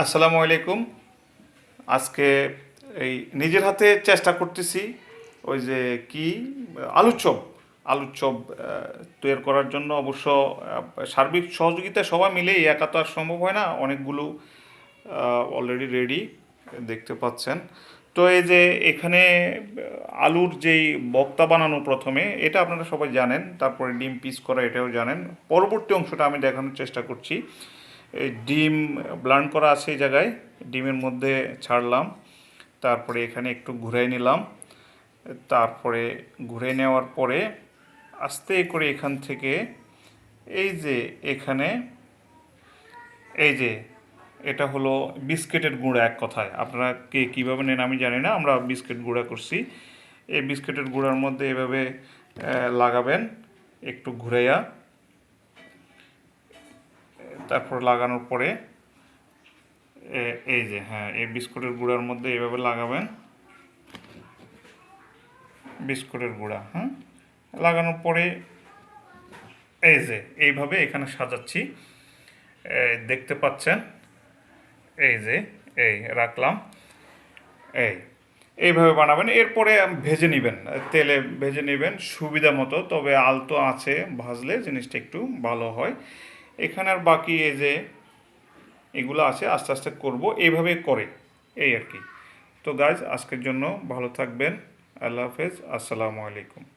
আসসালামু আলাইকুম। আজকে এই নিজের হাতে চেষ্টা করতেছি ওই যে কি আলুর চপ আলুর চপ তৈরি করার জন্য। অবশ্য সার্বিক সহযোগিতা সবাই মিলে একা তো আর সম্ভব হয় না। অনেকগুলো অলরেডি রেডি দেখতে পাচ্ছেন। তো এই যে এখানে আলুর যেই বক্তা বানানো প্রথমে, এটা আপনারা সবাই জানেন। তারপরে ডিম পিস করা, এটাও জানেন। পরবর্তী অংশটা আমি দেখানোর চেষ্টা করছি। ডিম ব্লান্ড করা আছে এই জায়গায়, ডিমের মধ্যে ছাড়লাম, তারপরে এখানে একটু ঘুরাই নিলাম, তারপরে ঘুরে নেওয়ার পরে আস্তে করে এখান থেকে এই যে এখানে, এই যে এটা হলো বিস্কিটের গুঁড়া এক কথায়। আপনারা কে কীভাবে নেন আমি জানি না, আমরা বিস্কিট গুঁড়া করছি। এই বিস্কিটের গুঁড়ার মধ্যে এভাবে লাগাবেন, একটু ঘুরাইয়া তারপর লাগানোর পরে এই যে হ্যাঁ এই বিস্কুটের গুঁড়ার মধ্যে এভাবে লাগাবেন। বিস্কুটের গুঁড়া হ্যাঁ লাগানোর পরে, এই যে, এইভাবে এখানে সাজাচ্ছি। দেখতে পাচ্ছেন? এই যে, এই, রাখলাম। এই, এইভাবে বানাবেন। এরপরে ভেজে নেবেন। তেলে ভেজে নেবেন সুবিধা মতো, তবে আলতো আছে ভাজলে জিনিসটা একটু ভালো হয়। এখানে আর বাকি এই যে এগুলো আছে, আস্তে আস্তে করব। এইভাবে করে, এই আর কি। তো গাইজ আজকের জন্য ভালো থাকবেন। আল্লাহ হাফেজ। আসসালামু আলাইকুম।